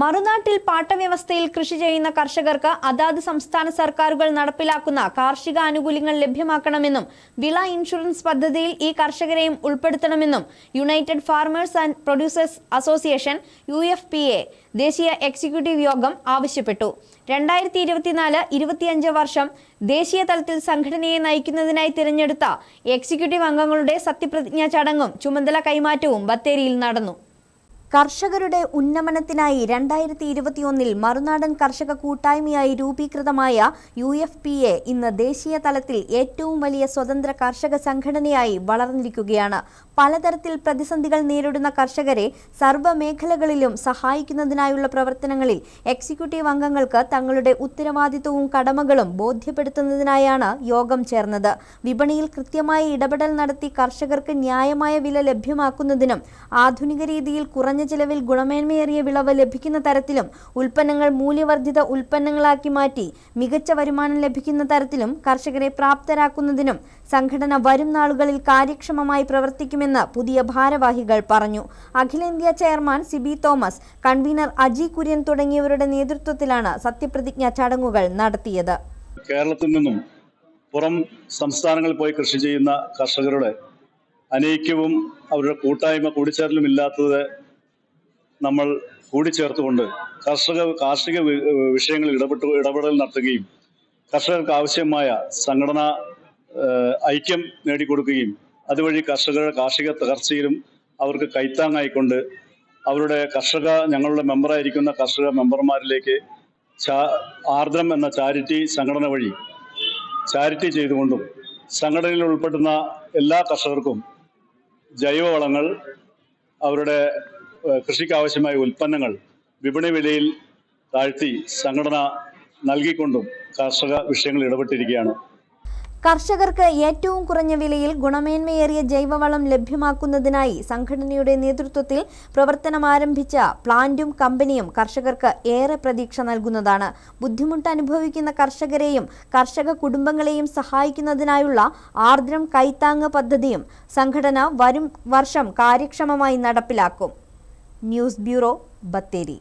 മറുനാട്ടിൽ പാട്ടവ്യവസ്ഥയിൽ കൃഷി ചെയ്യുന്ന കർഷകർക്ക് അതാത് സംസ്ഥാന സർക്കാരുകൾ നടപ്പിലാക്കുന്ന കാർഷിക ആനുകൂല്യങ്ങൾ ലഭ്യമാക്കണമെന്നും വിള ഇൻഷുറൻസ് പദ്ധതിയിൽ ഈ കർഷകരെയും ഉൾപ്പെടുത്തണമെന്നും United Farmers and Producers Association U ദേശീയ എക്സിക്യൂട്ടീവ് യോഗം ആവശ്യപ്പെട്ടു. രണ്ടായിരത്തി ഇരുപത്തിനാല് ഇരുപത്തിയഞ്ച് വർഷം ദേശീയ തലത്തിൽ സംഘടനയെ നയിക്കുന്നതിനായി തിരഞ്ഞെടുത്ത എക്സിക്യൂട്ടീവ് അംഗങ്ങളുടെ സത്യപ്രതിജ്ഞാ ചടങ്ങും ചുമതല കൈമാറ്റവും ബത്തേരിയിൽ നടന്നു. കർഷകരുടെ ഉന്നമനത്തിനായി രണ്ടായിരത്തി ഇരുപത്തിയൊന്നിൽ മറുനാടൻ കർഷക കൂട്ടായ്മയായി രൂപീകൃതമായ യു എഫ് പി എ ഇന്ന് ദേശീയ തലത്തിൽ ഏറ്റവും വലിയ സ്വതന്ത്ര കർഷക സംഘടനയായി വളർന്നിരിക്കുകയാണ്. പലതരത്തിൽ പ്രതിസന്ധികൾ നേരിടുന്ന കർഷകരെ സർവമേഖലകളിലും സഹായിക്കുന്നതിനായുള്ള പ്രവർത്തനങ്ങളിൽ എക്സിക്യൂട്ടീവ് അംഗങ്ങൾക്ക് തങ്ങളുടെ ഉത്തരവാദിത്വവും കടമകളും ബോധ്യപ്പെടുത്തുന്നതിനായാണ് യോഗം ചേർന്നത്. വിപണിയിൽ കൃത്യമായ ഇടപെടൽ നടത്തി കർഷകർക്ക് ന്യായമായ വില ലഭ്യമാക്കുന്നതിനും ആധുനിക രീതിയിൽ കുറഞ്ഞ ചിലവിൽ ഗുണമേന്മയേറിയ വിളവ് ലഭിക്കുന്ന തരത്തിലും ഉൽപ്പന്നങ്ങൾ മൂല്യവർദ്ധിത ഉൽപ്പന്നങ്ങളാക്കി മാറ്റി മികച്ച വരുമാനം ലഭിക്കുന്ന തരത്തിലും കർഷകരെ പ്രാപ്തരാക്കുന്നതിനും സംഘടന വരും നാളുകളിൽ കാര്യക്ഷമമായി പ്രവർത്തിക്കുമെന്ന് പുതിയ ഭാരവാഹികൾ പറഞ്ഞു. അഖിലേന്ത്യാ ചെയർമാൻ സിബി തോമസ് കൺവീനർ അജി കുര്യൻ തുടങ്ങിയവരുടെ നേതൃത്വത്തിലാണ് സത്യപ്രതിജ്ഞാ ചടങ്ങുകൾ നടത്തിയത്. കേരളത്തിൽ നിന്നും പുറം സംസ്ഥാനങ്ങളിൽ പോയി കൃഷി ചെയ്യുന്ന കർഷകരുടെ അനൈക്യവും അവരുടെ കൂട്ടായ്മ കൂടിച്ചേരലും ഇല്ലാത്തത് നമ്മൾ കൂടിച്ചേർത്തുകൊണ്ട് കർഷക കാർഷിക വിഷയങ്ങളിൽ ഇടപെട്ട് ഇടപെടൽ നടത്തുകയും കർഷകർക്ക് ആവശ്യമായ സംഘടനാ ഐക്യം നേടിക്കൊടുക്കുകയും അതുവഴി കർഷകരുടെ കാർഷിക തകർച്ചയിലും അവർക്ക് കൈത്താങ്ങായിക്കൊണ്ട് അവരുടെ കർഷക ഞങ്ങളുടെ മെമ്പറായിരിക്കുന്ന കർഷക മെമ്പർമാരിലേക്ക് ആർദ്രം എന്ന ചാരിറ്റി സംഘടന വഴി ചാരിറ്റി ചെയ്തുകൊണ്ടും സംഘടനയിൽ ഉൾപ്പെടുന്ന എല്ലാ കർഷകർക്കും ജൈവവളങ്ങൾ അവരുടെ ഏഹ്, കൃഷിക്ക് ഉൽപ്പന്നങ്ങൾ വിപണി വിലയിൽ താഴ്ത്തി സംഘടന നൽകിക്കൊണ്ടും കർഷക വിഷയങ്ങളിൽ ഇടപെട്ടിരിക്കുകയാണ്. കർഷകർക്ക് ഏറ്റവും കുറഞ്ഞ വിലയിൽ ഗുണമേന്മയേറിയ ജൈവവളം ലഭ്യമാക്കുന്നതിനായി സംഘടനയുടെ നേതൃത്വത്തിൽ പ്രവർത്തനം ആരംഭിച്ച പ്ലാന്റും കമ്പനിയും കർഷകർക്ക് ഏറെ പ്രതീക്ഷ നൽകുന്നതാണ്. ബുദ്ധിമുട്ട് അനുഭവിക്കുന്ന കർഷകരെയും കർഷക കുടുംബങ്ങളെയും സഹായിക്കുന്നതിനായുള്ള ആർദ്രം കൈത്താങ്ങ് പദ്ധതിയും സംഘടന വരും വർഷം കാര്യക്ഷമമായി നടപ്പിലാക്കും. News bureau Bathery.